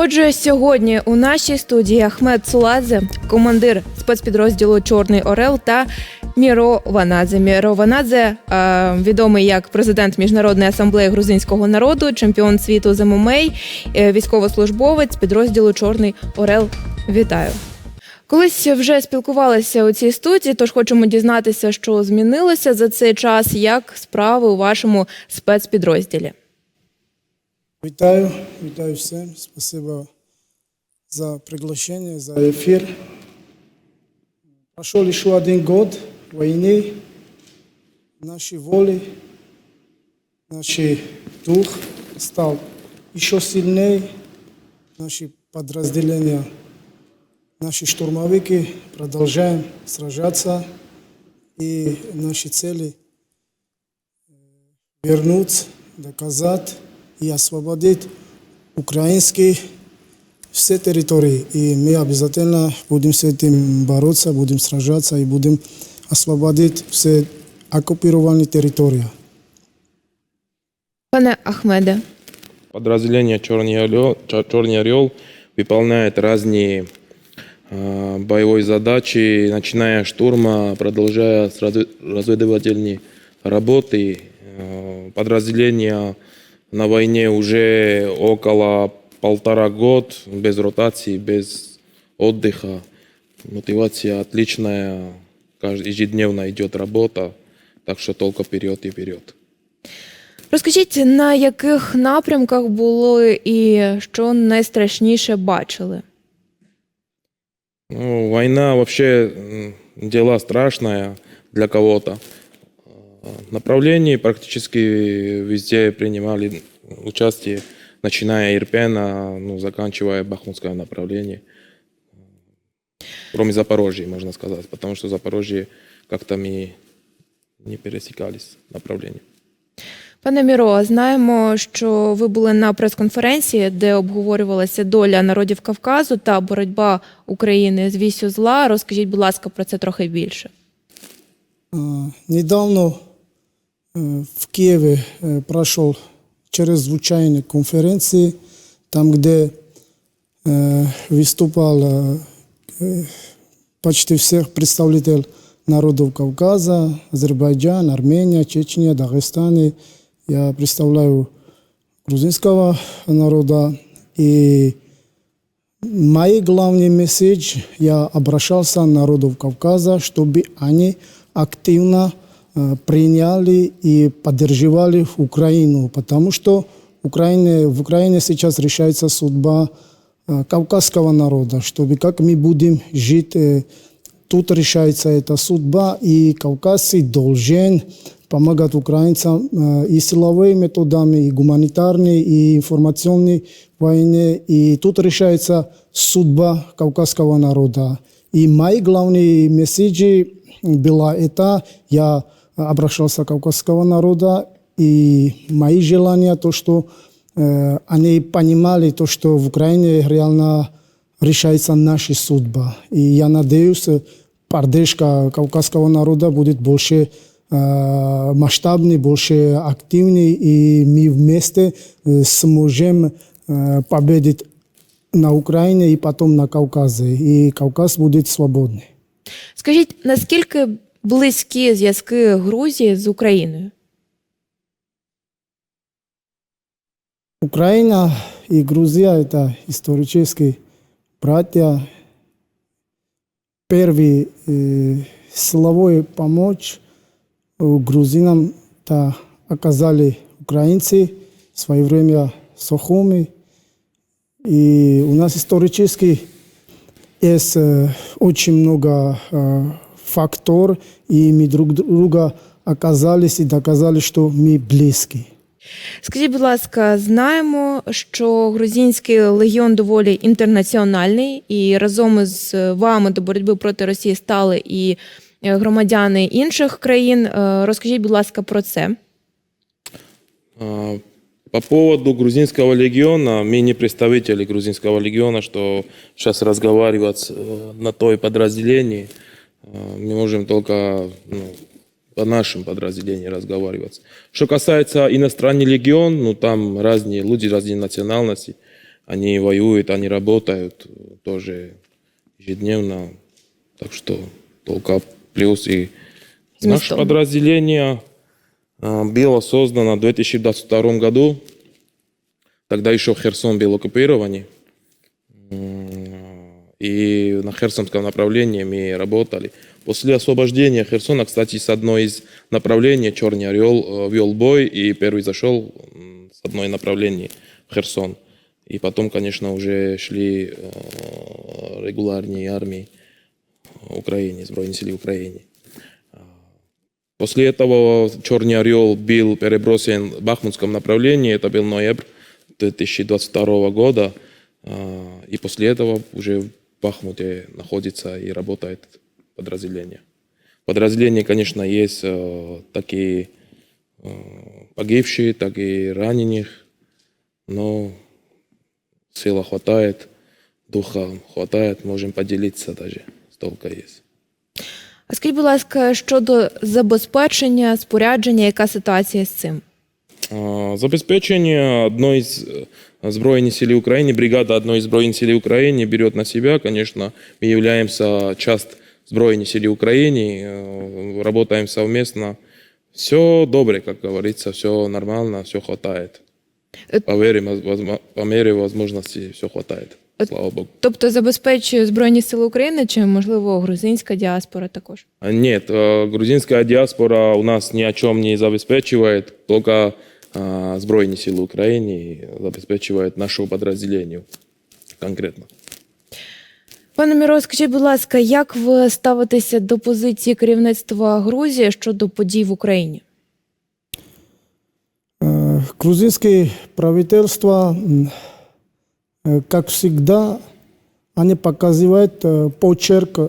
Отже, сьогодні у нашій студії Ахмед Суладзе, командир спецпідрозділу Чорний Орел та Міро Ванадзе. Міро Ванадзе е, відомий як президент Міжнародної асамблеї грузинського народу, чемпіон світу з ММА, е, військовослужбовець підрозділу Чорний Орел. Вітаю! Колись вже спілкувалися у цій студії, тож хочемо дізнатися, що змінилося за цей час, як справи у вашому спецпідрозділі. Вітаю, вітаю всім. Спасибо за приглашение, за эфир. Прошел еще один год войны. Наши воли, наш дух стал еще сильнее. Наши подразделения, наши штурмовики продолжаем сражаться. И наши цели вернуть, доказать и освободить украинские все территории. И мы обязательно будем с этим бороться, будем сражаться и будем освободить все оккупированные территории. Пане Ахмеде, Подразделение «Черный орел», «Чер- «Черный орел» выполняет разные э, боевые задачи, начиная штурма, продолжая с разве- разведывательной работы. Э, Подразделение на войне уже около полтора год, без ротации, без отдыха. Мотивация отличная, кажд- ежедневно идет работа, так что только вперед и вперед. розкажіть, на яких напрямках були і що найстрашніше бачили? Ну, война вообще м, дело страшное для кого-то. А, Направлений практически везде принимали участие, начиная Ирпена, ну, заканчивая Бахмутское направление. Кроме Запорожья, можно сказать, потому что Запорожье как-то мы не пересекались направлением. Пане Міро, знаємо, що ви були на прес-конференції, де обговорювалася доля народів Кавказу та боротьба України з вісю зла. Розкажіть, будь ласка, про це трохи більше. Недавно э, в Киеве э, прошел чрезвычайной конференции, там, где э, выступал э, э, почти всех представителей народов Кавказа, Азербайджан, Армения, Чечня, Дагестан. И Я представляю грузинского народа. И Мой главный месседж, я обращался к народу Кавказа, чтобы они активно э, приняли и поддерживали Украину, потому что Украине, в Украине сейчас решается судьба э, кавказского народа, чтобы как мы будем жить, э, тут решается эта судьба, и кавказцы должен помогать украинцам э, и силовыми методами, и гуманитарной, и информационной войне. И тут решается судьба кавказского народа. И мои главные месседжи была это, я обращался кавказского народа, и мои желания, то, что э, они понимали, то, что в Украине реально решается наша судьба. И я надеюсь, поддержка кавказского народа будет больше э, масштабный, больше активный, и мы вместе э, сможем э, победить на Украине и потом на Кавказе. И Кавказ будет свободный. Скажіть, наскільки близькі зв'язки Грузії з Україною? Украина и Грузия – это исторические братья. Первый э, силовой помощь э, грузинам это оказали украинцы в свое время Сохуми. И у нас исторически есть э, очень много э, факторов, и мы друг друга оказались и доказали, что мы близкие. Скажіть, будь ласка, знаємо, що грузинський легіон доволі інтернаціональний, і разом із вами до боротьби проти Росії стали і е, громадяни інших країн. Е, Розкажіть, будь ласка, про це. А, По поводу грузинского легиона, мы не представители грузинского легиона, что сейчас разговаривать э, на той подразделении. Э, Мы можем только ну, по нашим подразделениям разговаривать. Что касается иностранный легион, ну там разные люди, разные национальности. Они воюют, они работают э, тоже ежедневно. Так что только плюс. И наше подразделение а, было создано в 2022 году. Тогда еще Херсон был оккупирован. И на Херсонском направлении мы работали. После освобождения Херсона, кстати, с одной из направлений Черный Орел э, вел бой и первый зашел с одной направления в Херсон. И потом, конечно, уже шли э, регулярные армии Украины, Збройные силы Украины. После этого Черный Орел был переброшен в Бахмутском направлении, это был ноябрь 2022 года. И после этого уже Бахмуте находится и работает подразделение. Подразделение, конечно, есть э, такие э, погибшие, так и раненых, но сила хватает, духа хватает, можем поделиться даже, столько есть. А скажіть, будь ласка, щодо забезпечення, спорядження, яка ситуація з цим? А, Забезпечение одной из э, Збройных сил Украины, бригада одной из Збройных сил Украины берет на себя, конечно, мы являемся часть Збройных сил Украины, э, работаем совместно. Все добре, как говорится, все нормально, все хватает. Э, По мере, возможно- по мере возможности все хватает. Э, Слава Богу. Тобто забезпечує Збройні Сили України чи, можливо, грузинська діаспора також? А, Нет, э, грузинская диаспора у нас ни о чем не забеспечивает, только а, Збройные силы Украины забеспечивают нашему подразделению конкретно. Пане Міро, скажіть, будь ласка, як ви ставитеся до позиції керівництва Грузії щодо подій в Україні? Э, Грузинское правительство, м, э, как всегда, они показывают э, почерк,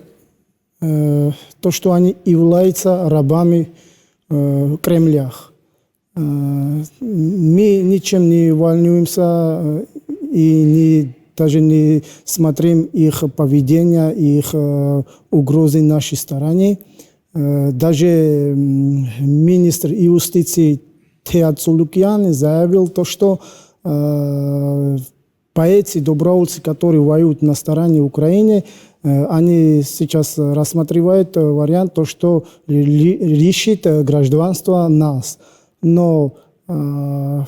э, то, что они являются рабами э, Кремля. Э, Мы ничем не волнуемся э, и не, даже не смотрим их поведение, их э, угрозы нашей стороне. Даже министр юстиции Теат Цулукьян заявил то, что поэты, добровольцы, которые воюют на стороне Украины, они сейчас рассматривают вариант, то, что ли- лишит гражданства нас. Но э,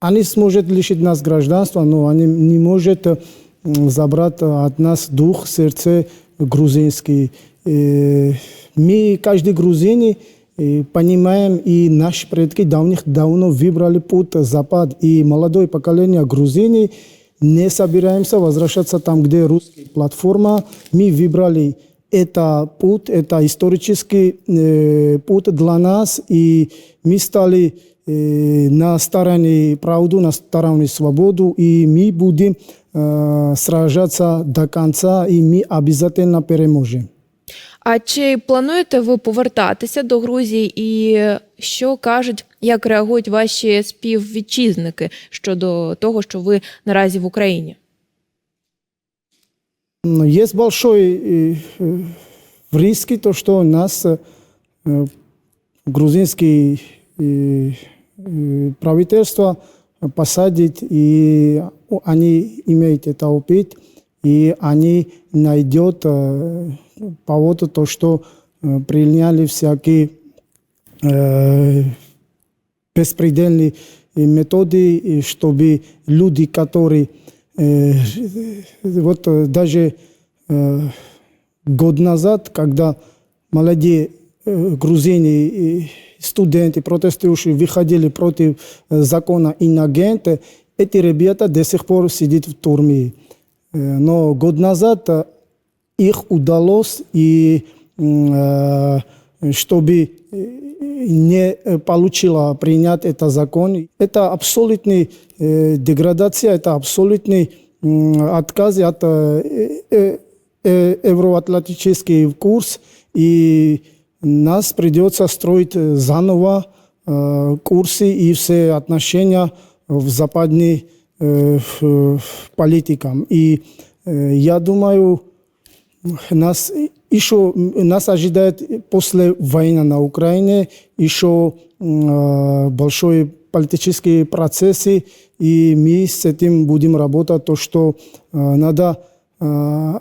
они смогут лишить нас гражданства, но они не могут забрать от нас дух, сердце грузинский. Э, Мы, каждый грузин, понимаем, и наши предки давних давно выбрали путь Запад, и молодое поколение грузины не собираемся возвращаться там, где русская платформа. Мы выбрали это путь, это исторический э, путь для нас, и мы стали э, на стороне правду, на стороне свободу, и мы будем э, сражаться до конца, и мы обязательно переможем. А чи плануєте ви повертатися до Грузії, і що кажуть, як реагують ваші співвітчизники щодо того, що ви наразі в Україні? Но Есть большой э, э, риск, то, что нас э, грузинское э, правительство посадит, и они имеют это опыт, и они найдут повод, то, что приняли всякие э, беспредельные методы, чтобы люди, которые вот э, даже э, год назад, когда молодые э, грузины, студенты, протестующие выходили против э, закона инагента, эти ребята до сих пор сидят в тюрьме. Э, Но год назад э, их удалось, и э, чтобы э, не э, получила принять этот закон. Это абсолютная э, деградация, это абсолютный отказ от э, евроатлантический курс, и нас придется строить заново курсы и все отношения в западной политикам. И я думаю, нас еще нас ожидает после войны на Украине еще э, большие политические процессы и мы с этим будем работать, то, что э, надо э,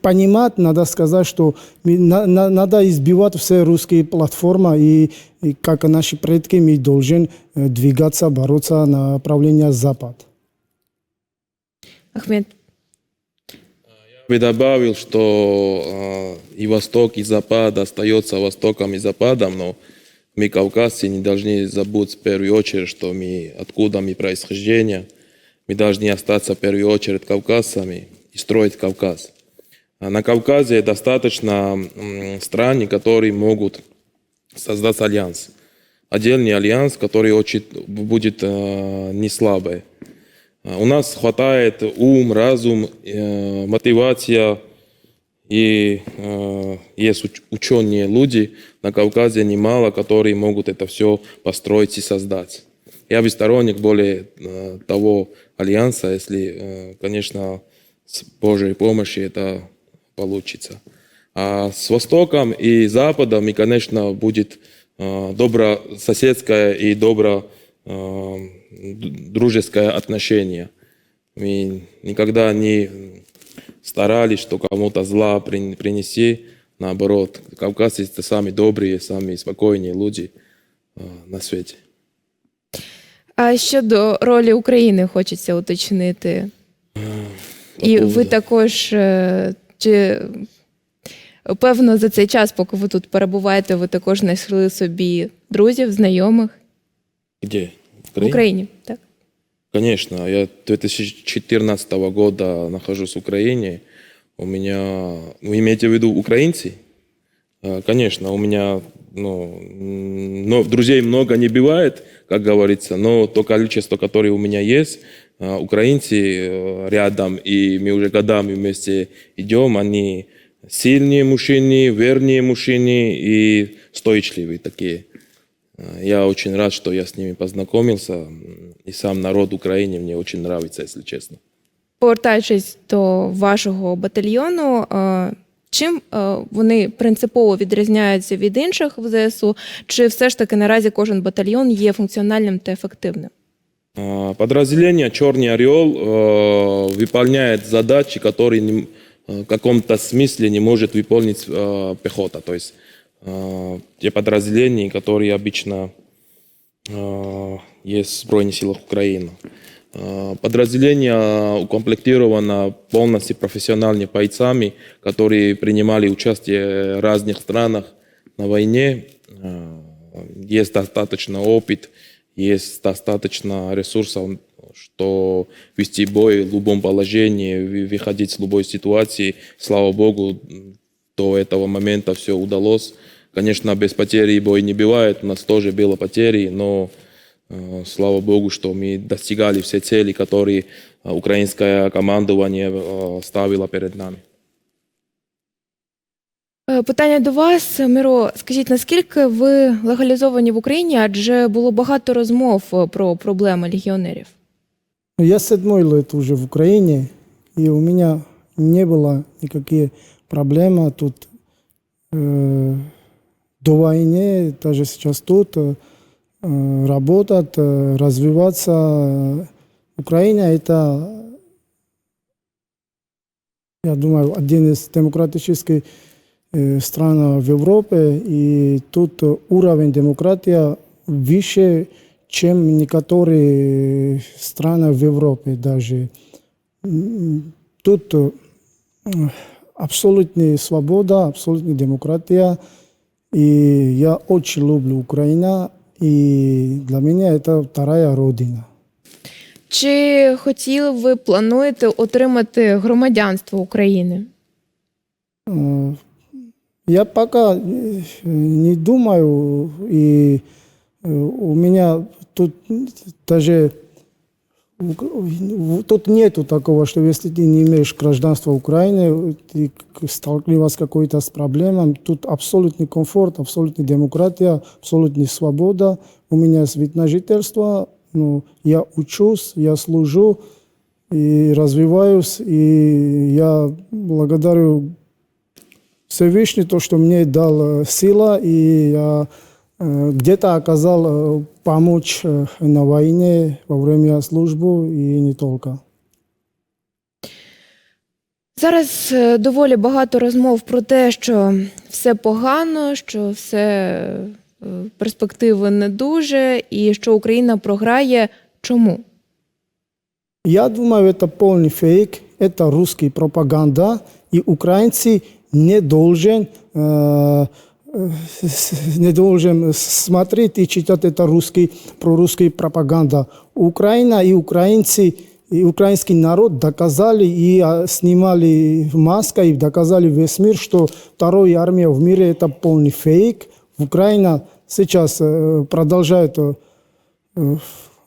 понимать, надо сказать, что мы- на- на- надо избивать все русские платформы, и, и как наши предки мы должны двигаться, бороться на направление Запад. Ахмед, бы добавил, что э, и Восток, и Запад остается Востоком и Западом, но мы, кавказцы, не должны забыть в первую очередь, что мы, откуда мы происхождение. Мы должны остаться в первую очередь кавказцами и строить Кавказ. А на Кавказе достаточно стран, которые могут создать альянс. Отдельный альянс, который очень будет э, не слабый. У нас хватает ум, разум, э, мотивация, и э, есть уч- ученые люди на Кавказе немало, которые могут это все построить и создать. Я бы сторонник более э, того альянса, если, э, конечно, с Божьей помощью это получится. А с Востоком и Западом, и, конечно, будет э, добрососедское и добро э, дружеское отношение. Мы никогда не старались, что кому-то зла прин- принести. Наоборот, кавказцы это самые добрые, самые спокойные люди э, на свете. а щодо ролі України хочеться уточнити. І ви поводу- також е, чи певно за цей час, поки ви тут перебуваєте, ви також знайшли собі друзів, знайомих Где? в Україні. Так. Конечно, я 2014 года нахожусь в Украине. У меня, вы имеете в виду украинцы? А, Конечно, у меня ну, но друзей много не бывает, как говорится, но то количество, которое у меня есть, а, украинцы э, рядом, и мы уже годами вместе идем, они сильные мужчины, верные мужчины и стойчивые такие. А, Я очень рад, что я с ними познакомился. м, И сам народ Украины мне очень нравится, если честно. Повертаючись до вашого батальйону, е, чим е, вони принципово відрізняються від інших в ЗСУ? Чи все ж таки наразі кожен батальйон є функціональним та ефективним? А, Подразделение «Черный орел» э, выполняет задачи, которые не м- э, в каком-то смысле не может выполнить э, пехота. То есть э, те подразделения, которые обычно э, есть в Збройных силах Украины. Э, Подразделение укомплектировано полностью профессиональными бойцами, которые принимали участие в разных странах на войне. Э, Есть достаточно опыт, есть достаточно ресурсов, что вести бой в любом положении, вы- выходить с любой ситуации. Слава Богу, до этого момента все удалось. Конечно, без потери бой не бывает, у нас тоже было потери, но э, слава Богу, что мы достигали все цели, которые э, украинское командование э, ставило перед нами. Е, Питання до вас, Миро. Скажіть, наскільки ви легалізовані в Україні? Адже було багато розмов е, про проблеми легіонерів. Я седьмой лет уже в Украине, и у меня не было никаких проблем тут э, до войны, даже сейчас тут э, работать, э, развиваться. Украина это, я думаю, один из демократических э, стран в Европе, и тут уровень демократии выше, чем некоторые страны в Европе даже. Тут абсолютная свобода, абсолютная демократия. И я очень люблю Украину, и для меня это вторая родина. Чи хотіли ви плануєте отримати громадянство України? Э, Я пока э, не думаю, и э, у меня тут даже в- тут нету такого, что если ты не имеешь гражданства Украины, ты столкнулась с какой-то с проблемой, тут абсолютный комфорт, абсолютная демократия, абсолютная свобода. У меня есть вид на жительство, ну, я учусь, я служу и развиваюсь, и я благодарю Всевышний, то, что мне дал сила, и я где-то оказал э, помочь э, на войне во время службы и не только. Зараз е, доволі багато розмов про те, що все погано, що все е, перспективи не дуже, і що Україна програє. Чому? Я думаю, это полный фейк, это русский пропаганда, и украинцы не должен, э, э, не должен смотреть и читать это русский, прорусский пропаганда. Украина и украинцы, и украинский народ доказали и а, снимали маска и доказали весь мир, что вторая армия в мире это полный фейк. Украина сейчас э, продолжает э,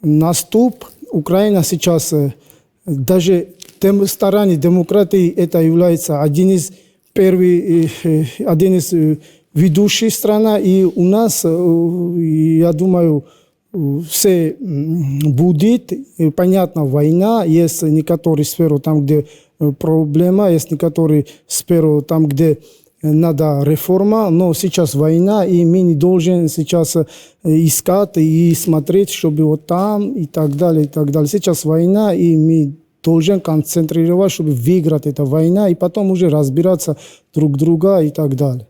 наступ. Украина сейчас э, даже тем стороне демократии это является один из первых, один из э, ведущих стран. И у нас, э, я думаю, все будет. Понятно, война, есть некоторые сферы там, где э, проблема, есть некоторые сферы там, где э, надо реформа, но сейчас война, и мы не должны сейчас искать и смотреть, чтобы вот там и так далее, и так далее. Сейчас война, и мы должны концентрировать, чтобы выиграть эту войну, и потом уже разбираться друг друга и так далее.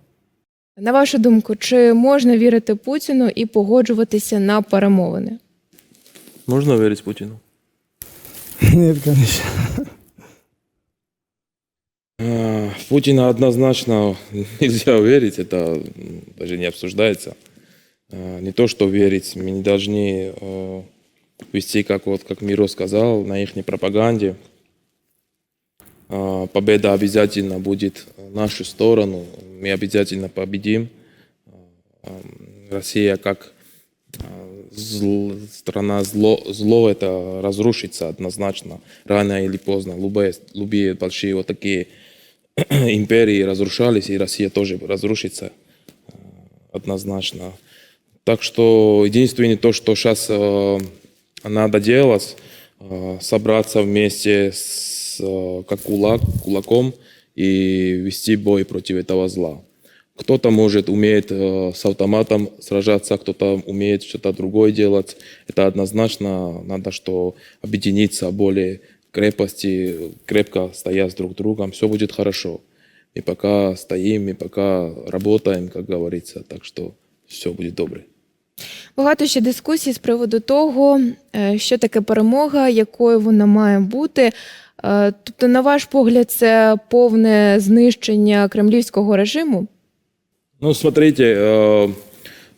На вашу думку, чи можна вірити Путіну і погоджуватися на перемовини? Можно верить Путину? Нет, конечно. А, В Путина однозначно нельзя верить, это м, даже не обсуждается. А, Не то, что верить, мы не должны э, вести, как вот как Миро сказал, на их пропаганде. А, Победа обязательно будет в нашу сторону, мы обязательно победим. А, Россия как а, зл- страна зло, зло это разрушится однозначно, рано или поздно. Любые, любые большие вот такие империи разрушались, и Россия тоже разрушится э, однозначно. Так что единственное то, что сейчас надо делать, э, собраться вместе с, э, как кулак, кулаком и вести бой против этого зла. Кто-то может умеет э, с автоматом сражаться, кто-то умеет что-то другое делать. Это однозначно надо, что объединиться более крепости, крепко друг с другом, все будет хорошо. И пока стоим, и пока работаем, как говорится, так что все будет добре. Багато ще дискусій з приводу того, що таке перемога, якою вона має бути. Е, Тобто, на ваш погляд, це повне знищення кремлівського режиму? Ну, смотрите, э,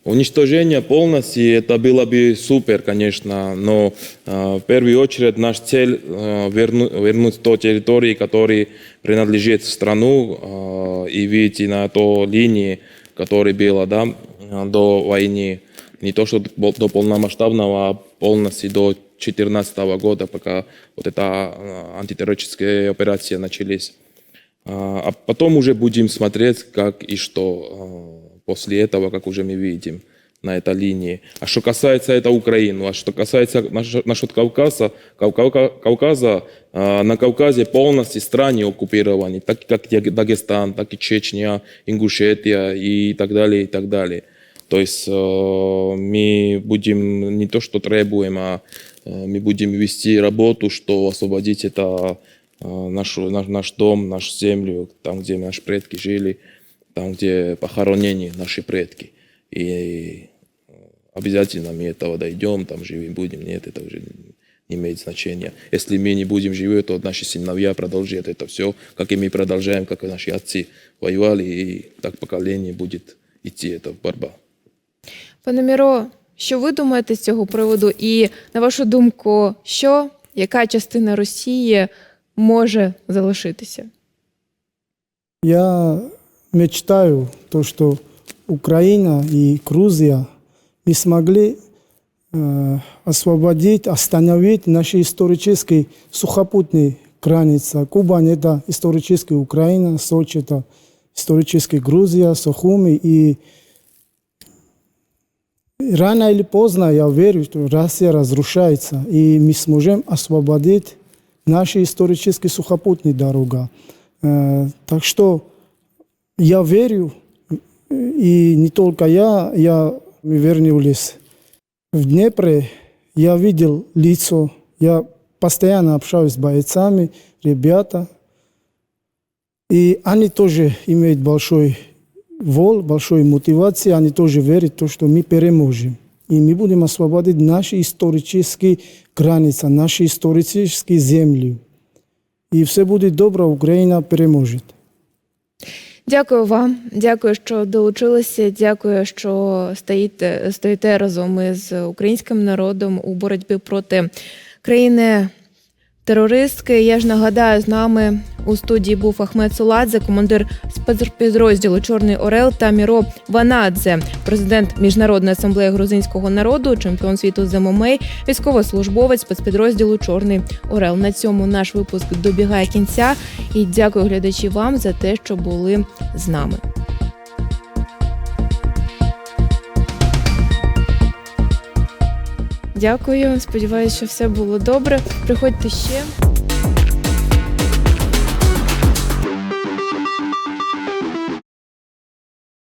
уничтожение полностью, это было бы супер, конечно, но э, в первую очередь наша цель э, верну- вернуть то территории, которые принадлежат страну, э, и видите на то линии, которая была да, э, до войны, не то что до до полномасштабного, а полностью до 2014 года, пока вот эта э, антитеррористическая операция начались. А а потом уже будем смотреть, как и что а, после этого, как уже мы видим на этой линии. А что касается это Украины, а что касается насчет Кавказа, Кавка- Кавказа, а, на Кавказе полностью страны оккупированы, так как Даг- Дагестан, так и Чечня, Ингушетия и так далее, и так далее. То есть мы будем не то, что требуем, а мы будем вести работу, что освободить это э, нашу, наш, наш дом, нашу землю, там, где наши предки жили, там, где похоронены наши предки. И э, обязательно мы этого дойдем, там живем будем. Нет, это уже не имеет значения. Если мы не будем живы, то наши сыновья продолжат это все, как и мы продолжаем, как и наши отцы воевали, и так поколение будет идти эта борьба. Пане Міро, що ви думаєте з цього приводу? І на вашу думку, що яка частина Росії може залишитися? Я мечтаю, то, что Украина и Грузия мы смогли э, освободить, остановить наши исторические сухопутные границы. Кубань – это историческая Украина, Сочи – это историческая Грузия, Сухуми. И рано или поздно, я верю, что Россия разрушается, и мы сможем освободить наши исторические сухопутные дороги. Э, Так что я верю, и не только я, я вернулись в Днепре. Я видел лицо. Я постоянно общаюсь с бойцами, ребята. И они тоже имеют большой воль, большой мотивации. Они тоже верят в то, что мы переможем. И мы будем освободить наши исторические границы, наши исторические земли. І все буде добре, Україна переможе. Дякую вам, дякую, що долучилися. Дякую, що стоїте, стоїте разом із українським народом у боротьбі проти країни. Терористки, я ж нагадаю, з нами у студії був Ахмед Суладзе, командир спецпідрозділу Чорний Орел та Міро Ванадзе, президент Міжнародної асамблеї грузинського народу, чемпіон світу з ММА, військовослужбовець спецпідрозділу Чорний Орел. На цьому наш випуск добігає кінця. І дякую глядачі вам за те, що були з нами. Дякую. Сподіваюся, що все було добре. Приходьте ще.